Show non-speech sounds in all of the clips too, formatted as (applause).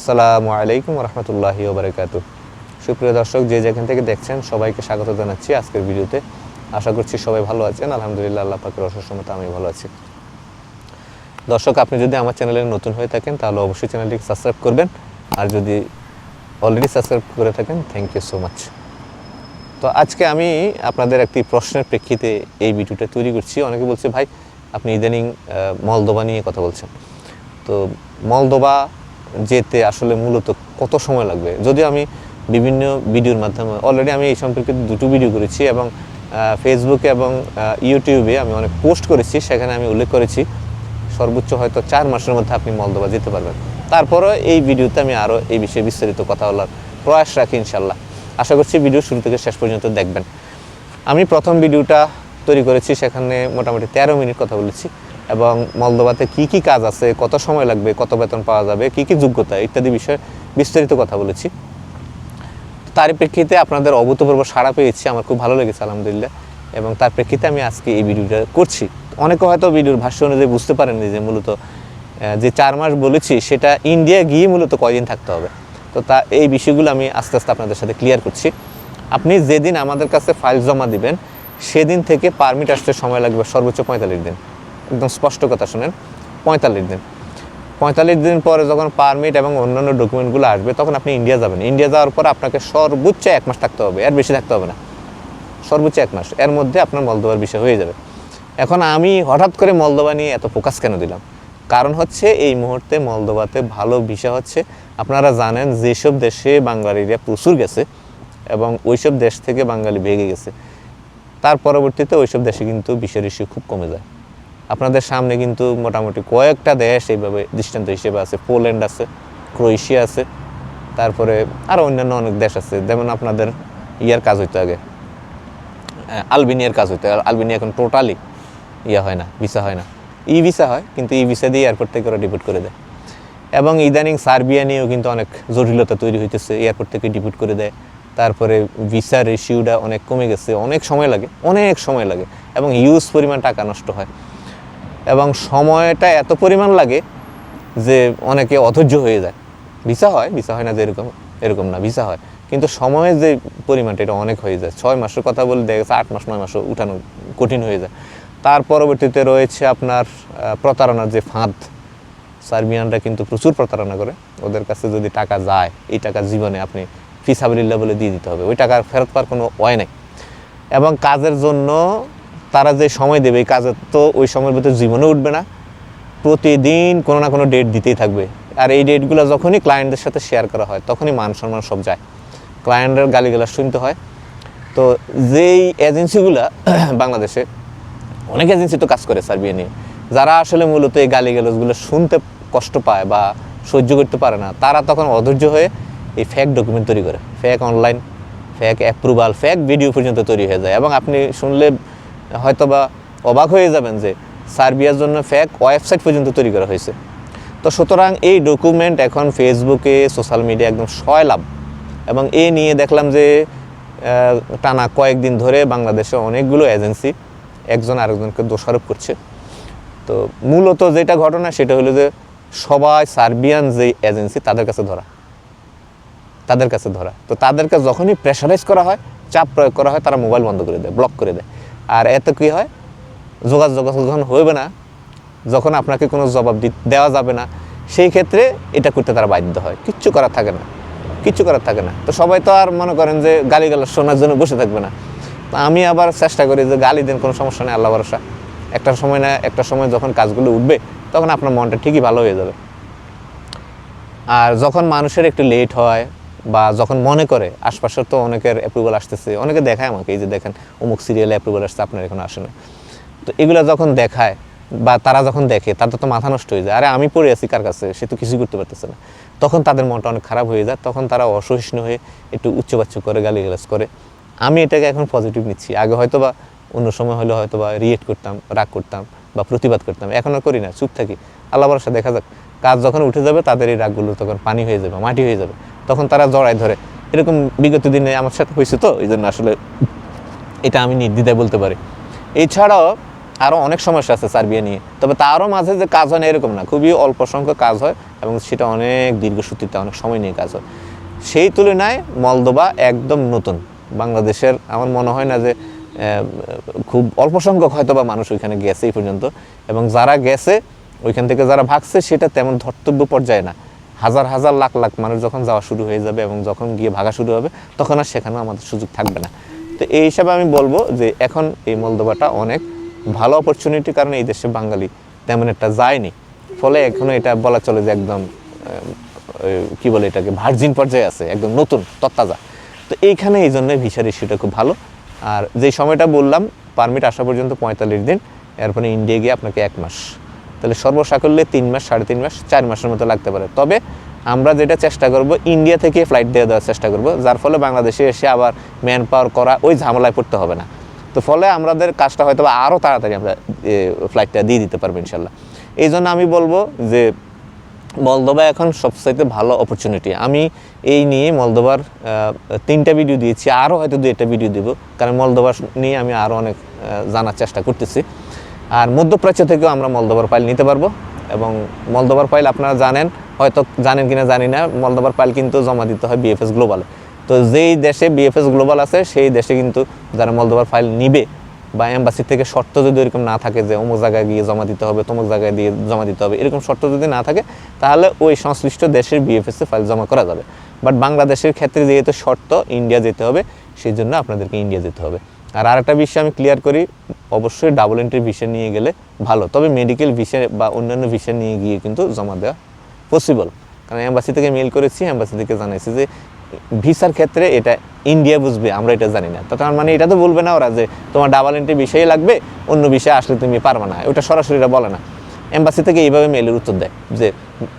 আসসালামু আলাইকুম রহমতুল্লাহি ওবরাকাতু সুপ্রিয় দর্শক, যে যেখান থেকে দেখছেন, সবাইকে স্বাগত জানাচ্ছি আজকের ভিডিওতে। আশা করছি সবাই ভালো আছেন। আলহামদুলিল্লাহ, আল্লাহ পাকের অসুসমত আমি ভালো আছি। দর্শক, আপনি যদি আমার চ্যানেলে নতুন হয়ে থাকেন, তাহলে অবশ্যই চ্যানেলটিকে সাবস্ক্রাইব করবেন। আর যদি অলরেডি সাবস্ক্রাইব করে থাকেন থ্যাংক ইউ সো মাচ তো আজকে আমি আপনাদের একটি প্রশ্নের প্রেক্ষিতে এই ভিডিওটা তৈরি করছি। অনেকে বলছে, ভাই, আপনি ইদানিং মলদোবা নিয়ে কথা বলছেন। তো মলদোবা যেতে আসলে মূলত কত সময় লাগবে? যদিও আমি বিভিন্ন ভিডিওর মাধ্যমে অলরেডি আমি এই সম্পর্কে দুটো ভিডিও করেছি এবং ফেসবুকে এবং ইউটিউবে আমি অনেক পোস্ট করেছি, সেখানে আমি উল্লেখ করেছি। সর্বোচ্চ হয়তো চার মাসের মধ্যে আপনি মলদোবা যেতে পারবেন। তারপরও এই ভিডিওতে আমি আরও এই বিষয়ে বিস্তারিত কথা বলার প্রয়াস রাখি ইনশাল্লাহ আশা করছি ভিডিও শুরু থেকে শেষ পর্যন্ত দেখবেন। আমি প্রথম ভিডিওটা তৈরি করেছি, সেখানে মোটামুটি তেরো মিনিট কথা বলেছি। এবং মলদোবাতে কি কি কাজ আছে, কত সময় লাগবে, কত বেতন পাওয়া যাবে, কি কি যোগ্যতা, ইত্যাদি বিষয়ে বিস্তারিত কথা বলেছি। তার প্রেক্ষিতে আপনাদের অভূতপূর্ব সাড়া পেয়েছি, আমার খুব ভালো লেগেছে, আলহামদুলিল্লাহ। এবং তার প্রেক্ষিতে আমি আজকে এই ভিডিওটা করছি। অনেকে হয়তো ভিডিওর ভাষ্য অনুযায়ী বুঝতে পারেননি যে মূলত যে চার মাস বলেছি, সেটা ইন্ডিয়া গিয়ে মূলত কয়দিন থাকতে হবে। তো তা, এই বিষয়গুলো আমি আস্তে আস্তে আপনাদের সাথে ক্লিয়ার করছি। আপনি যেদিন আমাদের কাছে ফাইল জমা দিবেন, সেদিন থেকে পারমিট আসতে সময় লাগবে সর্বোচ্চ পঁয়তাল্লিশ দিন। একদম স্পষ্ট কথা শুনেন, পঁয়তাল্লিশ দিন। পঁয়তাল্লিশ দিন পরে যখন পারমিট এবং অন্যান্য ডকুমেন্টগুলো আসবে, তখন আপনি ইন্ডিয়া যাবেন। ইন্ডিয়া যাওয়ার পর আপনাকে সর্বোচ্চ এক মাস থাকতে হবে, এর বেশি থাকতে হবে না। সর্বোচ্চ এক মাস, এর মধ্যে আপনার মলদোবার বিষয় হয়ে যাবে। এখন আমি হঠাৎ করে মলদোবা নিয়ে এত ফোকাস কেন দিলাম? কারণ হচ্ছে এই মুহূর্তে মলদোবাতে ভালো বিষয় হচ্ছে। আপনারা জানেন যেসব দেশে বাঙালিরা প্রচুর গেছে এবং ওইসব দেশ থেকে বাঙালি ভেগে গেছে। তার পরবর্তীতে ওইসব দেশে কিন্তু বিষয় ইস্যু খুব কমে যায়। আপনাদের সামনে কিন্তু মোটামুটি কয়েকটা দেশ এইভাবে দৃষ্টান্ত হিসেবে আছে। পোল্যান্ড আছে, ক্রোয়েশিয়া আছে, তারপরে আরও অন্যান্য অনেক দেশ আছে। যেমন আপনাদের ইয়ার কাজ হইতো আগে। আলবেনিয়ার কাজ হইতো। আলবেনিয়া এখন টোটালি ইয়া হয় না ভিসা হয় না। ই ভিসা হয়, কিন্তু ই ভিসা দিয়ে এয়ারপোর্ট থেকে ওরা ডিপুট করে দেয়। এবং ইদানিং সার্বিয়া নিয়েও কিন্তু অনেক জটিলতা তৈরি হইতেছে। এয়ারপোর্ট থেকে ডিপুট করে দেয়। তারপরে ভিসা রেশিওটা অনেক কমে গেছে। অনেক সময় লাগে, অনেক সময় লাগে। এবং ইউজ পরিমাণ টাকা নষ্ট হয়। এবং সময়টা এত পরিমাণ লাগে যে অনেকে অধৈর্য হয়ে যায়। ভিসা হয় ভিসা হয় না যে এরকম এরকম না, ভিসা হয়। কিন্তু সময়ের যে পরিমাণটা, এটা অনেক হয়ে যায়। ছয় মাসের কথা বলে দেখা গেছে আট মাস, নয় মাসও উঠানো কঠিন হয়ে যায়। তার পরবর্তীতে রয়েছে আপনার প্রতারণার যে ফাঁদ। সার্বিয়ানরা কিন্তু প্রচুর প্রতারণা করে। ওদের কাছে যদি টাকা যায়, এই টাকা জীবনে আপনি ফিসাবিল্লা বলে দিয়ে দিতে হবে। ওই টাকা ফেরত পাওয়ার কোনো ওয় নাই। এবং কাজের জন্য তারা যে সময় দেবে এই কাজের তো ওই সময়ের ভিতরে জীবনে উঠবে না। প্রতিদিন কোনো না কোনো ডেট দিতেই থাকবে। আর এই ডেটগুলো যখনই ক্লায়েন্টদের সাথে শেয়ার করা হয়, তখনই মান সম্মান সব যায়। ক্লায়েন্টের গালিগালাজ শুনতে হয়। তো যেই এজেন্সিগুলো (clears throat) বাংলাদেশে, অনেক এজেন্সি তো কাজ করে সার্বিয়া নিয়ে। যারা আসলে মূলত এই গালিগালাজগুলো শুনতে কষ্ট পায় বা সহ্য করতে পারে না, তারা তখন অধৈর্য হয়ে এই ফেক ডকুমেন্ট তৈরি করে। Fake online fake approval fake video পর্যন্ত তৈরি হয়ে যায়। এবং আপনি শুনলে হয়তোবা অবাক হয়ে যাবেন যে সার্বিয়ার জন্য ফেক ওয়েবসাইট পর্যন্ত তৈরি করা হয়েছে। তো সুতরাং এই ডকুমেন্ট এখন ফেসবুকে সোশ্যাল মিডিয়া একদম সয় লাভ এবং এ নিয়ে দেখলাম যে টানা কয়েকদিন ধরে বাংলাদেশে অনেকগুলো এজেন্সি একজন আরেকজনকে দোষারোপ করছে। তো মূলত যেটা ঘটনা সেটা হলো যে, সবাই সার্বিয়ান যে এজেন্সি তাদের কাছে ধরা। তাদের কাছে ধরা। তো তাদেরকে যখনই প্রেশারাইজ করা হয়, চাপ প্রয়োগ করা হয়, তারা মোবাইল বন্ধ করে দেয় ব্লক করে দেয়। আর এতে কী হয়? যোগাযোগ যখন হবে না, যখন আপনাকে কোনো জবাব দেওয়া যাবে না, সেই ক্ষেত্রে এটা করতে তারা বাধ্য হয়। কিচ্ছু করার থাকে না। কিচ্ছু করার থাকে না। তো সবাই তো আর মনে করেন যে গালি গালা শোনার জন্য বসে থাকবে না। তো আমি আবার চেষ্টা করি যে গালি দেন, কোনো সমস্যা নেই, আল্লাহ ভরসা। একটা সময় না, একটা সময় যখন কাজগুলো উঠবে, তখন আপনার মনটা ঠিকই ভালো হয়ে যাবে। আর যখন মানুষের একটু লেট হয় বা যখন মনে করে, আশপাশের তো অনেকের অ্যাপ্রুভাল আসতেছে, অনেকে দেখায় আমাকে, এই যে দেখেন, অমুক সিরিয়ালে অ্যাপ্রুভাল আসছে, আপনার এখন আসে না। তো এগুলো যখন দেখায় বা তারা যখন দেখে, তাদের তো মাথা নষ্ট হয়ে যায়, আরে, আমি পড়ে আছি কার কাছে? সে তো কিছুই করতে পারতেছে না। তখন তাদের মনটা অনেক খারাপ হয়ে যায়, তখন তারা অসহিষ্ণু হয়ে একটু উচ্চবাচ্য করে, গালিগালাজ করে। আমি এটাকে এখন পজিটিভ নিচ্ছি। আগে হয়তো বা অন্য সময় হলে হয়তো বা রিয়েক্ট করতাম, রাগ করতাম বা প্রতিবাদ করতাম, এখন আর করি না, চুপ থাকি। আল্লাহ ভরসা, দেখা যাক। কাজ যখন উঠে যাবে, তাদের এই রাগগুলো তখন পানি হয়ে যাবে, মাটি হয়ে যাবে। তখন তারা জড়ায় ধরে। এরকম বিগত দিনে আমার সাথে হয়েছে তো, এই জন্য আসলে এটা আমি নির্দ্বিধায় বলতে পারি। এছাড়াও আরও অনেক সমস্যা আছে সার্বিয়া নিয়ে। তবে তারও মাঝে যে কাজ হয় না, এরকম না। খুবই অল্প সংখ্যক কাজ হয় এবং সেটা অনেক দীর্ঘসূত্রিতে অনেক সময় নিয়ে কাজ হয়। সেই তুলনায় মলদোবা একদম নতুন। বাংলাদেশের আমার মনে হয় না যে খুব অল্প সংখ্যক হয়তো বা মানুষ ওইখানে গেছে এই পর্যন্ত। এবং যারা গেছে, ওইখান থেকে যারা ভাগছে, সেটা তেমন ধর্তব্য পর্যায়ে না। হাজার হাজার লাখ লাখ মানুষ যখন যাওয়া শুরু হয়ে যাবে এবং যখন গিয়ে ভাগা শুরু হবে, তখন আর সেখানেও আমাদের সুযোগ থাকবে না। তো এই হিসাবে আমি বলব যে এখন এই মলদোবাটা অনেক ভালো অপরচুনিটির কারণে এই দেশে বাঙালি তেমন একটা যায়নি। ফলে এখনও এটা বলা চলে যে একদম কি বলে এটাকে ভার্জিন পর্যায়ে আছে, একদম নতুন, তত্তাজা। তো এইখানে এই জন্য ভিসার ইস্যুটা খুব ভালো। আর যে সময়টা বললাম পারমিট আসা পর্যন্ত পঁয়তাল্লিশ দিন, এরপরে ইন্ডিয়া গিয়ে আপনাকে এক মাস। তাহলে সর্বসাকল্যে তিন মাস, সাড়ে তিন মাস, চার মাসের মতো লাগতে পারে। তবে আমরা যেটা চেষ্টা করব, ইন্ডিয়া থেকে ফ্লাইট দিয়ে দেওয়ার চেষ্টা করব, যার ফলে বাংলাদেশে এসে আবার ম্যান পাওয়ার করা ওই ঝামেলায় পড়তে হবে না। তো ফলে আমাদের কাজটা হয়তো আরও তাড়াতাড়ি আমরা ফ্লাইটটা দিয়ে দিতে পারব ইনশাল্লাহ। এই জন্য আমি বলব যে মলদোবা এখন সবচাইতে ভালো অপরচুনিটি আমি এই নিয়ে মলদোবার তিনটা ভিডিও দিয়েছি আরও হয়তো দু একটা ভিডিও দিব। কারণ মলদোবার নিয়ে আমি আরও অনেক জানার চেষ্টা করতেছি। আর মধ্যপ্রাচ্য থেকেও আমরা মলদোবার ফাইল নিতে পারব। এবং মলদোবার ফাইল আপনারা জানেন, হয়তো জানেন কিনা জানি না মলদোবার ফাইল কিন্তু জমা দিতে হয় বিএফএস গ্লোবালে তো যেই দেশে বিএফএস গ্লোবাল আছে, সেই দেশে কিন্তু যারা মলদোবার ফাইল নিবে বা এম্বাসি থেকে শর্ত যদি এরকম না থাকে যে অমুক জায়গায় গিয়ে জমা দিতে হবে, তমুক জায়গায় দিয়ে জমা দিতে হবে, এরকম শর্ত যদি না থাকে, তাহলে ওই সংশ্লিষ্ট দেশের বিএফএসে ফাইল জমা করা যাবে। বাট বাংলাদেশের ক্ষেত্রে যেহেতু শর্ত, ইন্ডিয়া যেতে হবে, সেই জন্য আপনাদেরকে ইন্ডিয়া যেতে হবে। আর আরেকটা বিষয় আমি ক্লিয়ার করি, অবশ্যই ডাবল এন্ট্রি ভিসা নিয়ে গেলে ভালো। তবে মেডিকেল ভিসা বা অন্যান্য ভিসা নিয়ে গিয়ে কিন্তু জমা দেওয়া পসিবল কারণ অ্যাম্বাসি থেকে মেল করেছি অ্যাম্বাসি থেকে জানাইছি যে ভিসার ক্ষেত্রে এটা ইন্ডিয়া বুঝবে, আমরা এটা জানি না। তো তার মানে এটা তো বলবে না ওরা যে তোমার ডাবল এন্ট্রি বিষয় লাগবে, অন্য বিষয়ে আসলে তুমি পারবে না। ওটা সরাসরি এটা বলে না। এম্বাসি থেকে এইভাবে মেলের উত্তর দেয় যে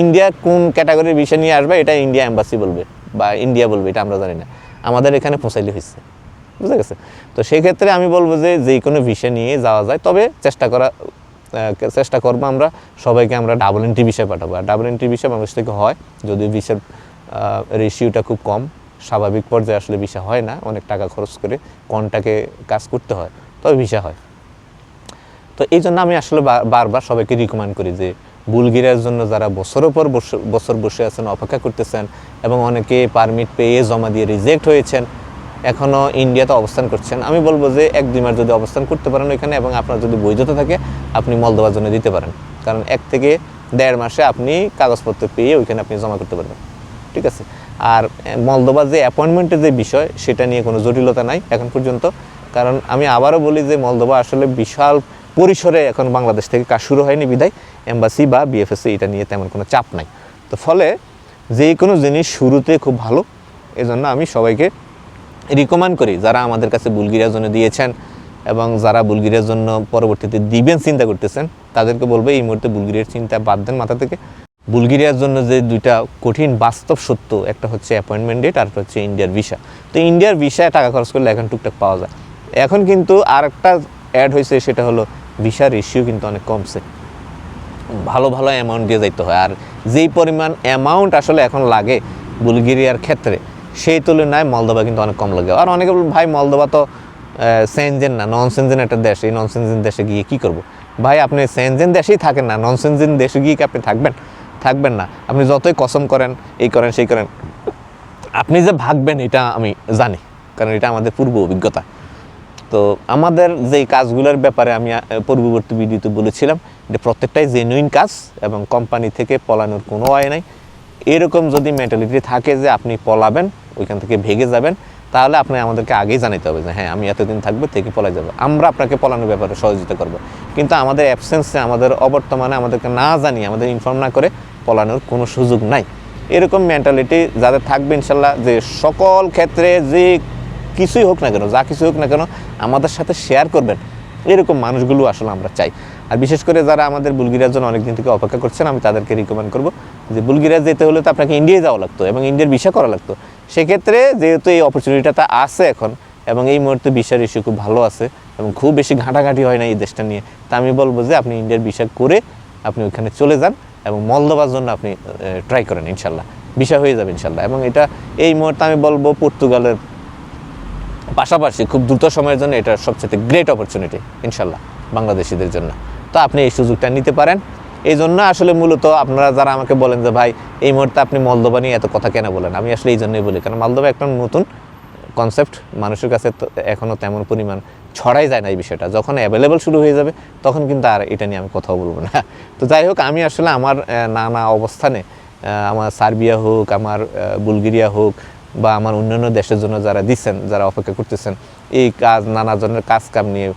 ইন্ডিয়া কোন ক্যাটাগরির বিষয় নিয়ে আসবে, এটা ইন্ডিয়া এম্বাসি বলবে বা ইন্ডিয়া বলবে, এটা আমরা জানি না। আমাদের এখানে পৌঁছাইলে হয়েছে বুঝে গেছে? তো সেই ক্ষেত্রে আমি বলব যে যে কোনো বিষয় নিয়ে যাওয়া যায়, তবে চেষ্টা করা চেষ্টা করব আমরা সবাইকে আমরা ডাবল এন্ট্রি বিষয় পাঠাবো। আর ডাবল এন্ট্রি বিষয় বাংলাদেশ থেকে হয়, যদিও বিষয়ের রেশিওটা খুব কম, স্বাভাবিক পর্যায়ে আসলে ভিসা হয় না, অনেক টাকা খরচ করে কনটাকে কাজ করতে হয়, তবে ভিসা হয়। তো এই জন্য আমি আসলে বারবার সবাইকে রিকমেন্ড করি যে বুলগেরিয়ার জন্য যারা বছরের পর বছর বসে আছেন, অপেক্ষা করতেছেন, এবং অনেকে পারমিট পেয়ে জমা দিয়ে রিজেক্ট হয়েছেন এখনও ইন্ডিয়াতে অবস্থান করছেন। আমি বলব যে এক, দুই মাস যদি অবস্থান করতে পারেন ওইখানে এবং আপনার যদি বৈধতা থাকে, আপনি মলদোবার জন্য দিতে পারেন। কারণ এক থেকে দেড় মাসে আপনি কাগজপত্র পেয়ে ওইখানে আপনি জমা করতে পারবেন। ঠিক আছে? আর মলদোবার যে অ্যাপয়েন্টমেন্টের যে বিষয়, সেটা নিয়ে কোনো জটিলতা নাই এখন পর্যন্ত। কারণ আমি আবারও বলি যে মলদোবা আসলে বিশাল পরিসরে এখন বাংলাদেশ থেকে কাজ শুরু হয়নি বিদায়। এম্বাসি বা বিএফএসসি এটা নিয়ে তেমন কোনো চাপ নাই। তো ফলে যে কোনো জিনিস শুরুতে খুব ভালো। এজন্য আমি সবাইকে রিকমেন্ড করি যারা আমাদের কাছে বুলগিরিয়ার জন্য দিয়েছেন এবং যারা বুলগিরিয়ার জন্য পরবর্তীতে দিবেন চিন্তা করতেছেন, তাদেরকে বলব এই মুহূর্তে বুলগিরিয়ার চিন্তা বাদ দেন মাথা থেকে। বুলগেরিয়ার জন্য যে দুইটা কঠিন বাস্তব সত্য, একটা হচ্ছে অ্যাপয়েন্টমেন্ট ডেট আর হচ্ছে ইন্ডিয়ার ভিসা তো ইন্ডিয়ার ভিসায় টাকা খরচ করলে এখন টুকটাক পাওয়া যায়। এখন কিন্তু আর একটা অ্যাড হয়েছে, সেটা হলো ভিসার রেশিও কিন্তু অনেক কমছে। ভালো ভালো অ্যামাউন্ট দিয়ে যাইতে হয়। আর যেই পরিমাণ অ্যামাউন্ট আসলে এখন লাগে বুলগেরিয়ার ক্ষেত্রে সেই তুলনায় মলদোবা কিন্তু অনেক কম লাগে আর অনেকে ভাই মলদোবা তো সেনজেন না নন সেনজেন একটা দেশ, এই নন সেনজেন দেশে গিয়ে কি করব? ভাই, আপনি সেনজেন দেশেই থাকেন না নন সেনজেন দেশে গিয়ে কি আপনি থাকবেন? থাকবেন না। আপনি যতই কসম করেন, এই করেন, সেই করেন। আপনি যে ভাগবেন, এটা আমি জানি, কারণ এটা আমাদের পূর্ব অভিজ্ঞতা। তো আমাদের যেই কাজগুলোর ব্যাপারে আমি পূর্ববর্তী ভিডিওতে বলেছিলাম যে প্রত্যেকটাই জেনুইন কাজ এবং কোম্পানি থেকে পলানোর কোনো আয় নাই। এরকম যদি মেন্টালিটি থাকে যে আপনি পলাবেন ওইখান থেকে ভেগে যাবেন, তাহলে আপনি আমাদেরকে আগেই জানাতে হবে যে হ্যাঁ আমি এতদিন থাকব, থেকে পলাই যাব। আমরা আপনাকে পলানোর ব্যাপারে সহযোগিতা করব। কিন্তু আমাদের অ্যাবসেন্সে আমাদের অবর্তমানে আমাদেরকে না জানিয়ে, আমাদের ইনফর্ম না করে পলানোর কোনো সুযোগ নাই। এরকম মেন্টালিটি যাদের থাকবে ইনশাল্লাহ, যে সকল ক্ষেত্রে যে কিছুই হোক না কেন, যা কিছু হোক না কেন, আমাদের সাথে শেয়ার করবেন। এরকম মানুষগুলো আসলে আমরা চাই। আর বিশেষ করে যারা আমাদের বুলগিরিয়ার জন্য অনেকদিন থেকে অপেক্ষা করছেন, আমি তাদেরকে রিকমেন্ড করব যে বুলগিরিয়া যেতে হলে তো আপনাকে ইন্ডিয়ায় যাওয়া লাগতো এবং ইন্ডিয়ার ভিসা করা লাগতো। সেক্ষেত্রে যেহেতু এই অপরচুনিটিটা আছে এখন এবং এই মুহূর্তে ভিসার ইস্যু খুব ভালো আছে এবং খুব বেশি ঘাঁটাঘাঁটি হয় না এই দেশটা নিয়ে, তা আমি বলব যে আপনি ইন্ডিয়ার ভিসা করে আপনি ওইখানে চলে যান এবং মলদোবার জন্য আপনি ট্রাই করেন ইনশাল্লাহ। ভিসা হয়ে যাবে ইনশাল্লাহ এবং এটা এই মুহূর্তে আমি বলব পর্তুগালের পাশাপাশি খুব দ্রুত সময়ের জন্য এটা সবচেয়ে গ্রেট অপরচুনিটি ইনশাল্লাহ, বাংলাদেশিদের জন্য। তো আপনি এই সুযোগটা নিতে পারেন। এই জন্য আসলে মূলত আপনারা যারা আমাকে বলেন যে, ভাই, এই মুহূর্তে আপনি মলদোবা নিয়ে এত কথা কেন বলেন? আমি আসলে এই জন্যই বলি। কারণ মলদোবা একটা নতুন কনসেপ্ট মানুষের কাছে এখনও তেমন পরিমাণ ছড়াই যায় না এই বিষয়টা। যখন অ্যাভেলেবল শুরু হয়ে যাবে, তখন কিন্তু আর এটা নিয়ে আমি কথাও বলব না। (laughs) তো যাই হোক, আমি আসলে আমার নানা অবস্থানে আমার সার্বিয়া হোক, আমার বুলগেরিয়া হোক বা আমার অন্যান্য দেশের জন্য যারা দিচ্ছেন যারা অপেক্ষা করতেছেন, এই কাজ, নানা ধরনের কাজ কাম নিয়ে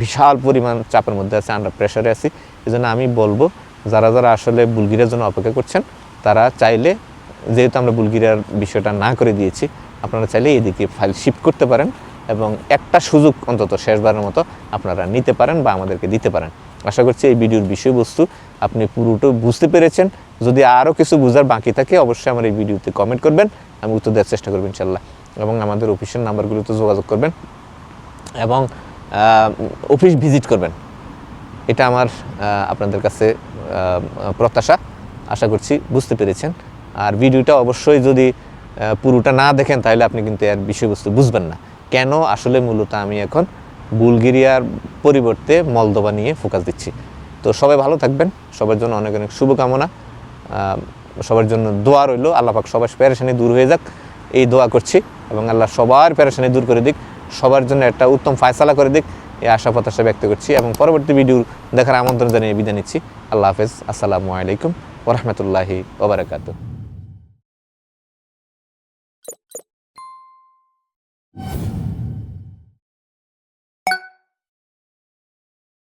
বিশাল পরিমাণ চাপের মধ্যে আছে আন্ডার প্রেশারে আছি। এই জন্য আমি বলব, যারা যারা আসলে বুলগেরিয়ার জন্য অপেক্ষা করছেন, তারা চাইলে, যেহেতু আমরা বুলগিরিয়ার বিষয়টা না করে দিয়েছি, আপনারা চাইলে এদিকে ফাইল শিফট করতে পারেন এবং একটা সুযোগ অন্তত শেষবারের মতো আপনারা নিতে পারেন বা আমাদেরকে দিতে পারেন। আশা করছি এই ভিডিওর বিষয়বস্তু আপনি পুরোটা বুঝতে পেরেছেন। যদি আরও কিছু বোঝার বাকি থাকে, অবশ্যই আমার এই ভিডিওতে কমেন্ট করবেন। আমি উত্তর দেওয়ার চেষ্টা করব ইনশাল্লাহ। এবং আমাদের অফিসের নাম্বারগুলোতে যোগাযোগ করবেন। এবং অফিস ভিজিট করবেন। এটা আমার আপনাদের কাছে প্রত্যাশা। আশা করছি বুঝতে পেরেছেন। আর ভিডিওটা অবশ্যই যদি পুরোটা না দেখেন, তাহলে আপনি কিন্তু এর বিষয়বস্তু বুঝবেন না। কেন? আসলে মূলত আমি এখন বুলগেরিয়ার পরিবর্তে মলদোবা নিয়ে ফোকাস দিচ্ছি। তো সবাই ভালো থাকবেন। সবার জন্য অনেক অনেক শুভকামনা। সবার জন্য দোয়া রইল। আল্লাহ পাক সবার পেরেশানি দূর হয়ে যাক। এই দোয়া করছি এবং আল্লাহ সবার পেরেশানি দূর করে দিক। সবার জন্য একটা উত্তম ফায়সালা করে দিক। এই আশা প্রত্যাশা ব্যক্ত করছি এবং পরবর্তী ভিডিও দেখার আমন্ত্রণ জানিয়ে বিদায় নিচ্ছি। আল্লাহ হাফেজ। আসসালামু আলাইকুম ওরহমতুল্লাহি ওবরাকাতু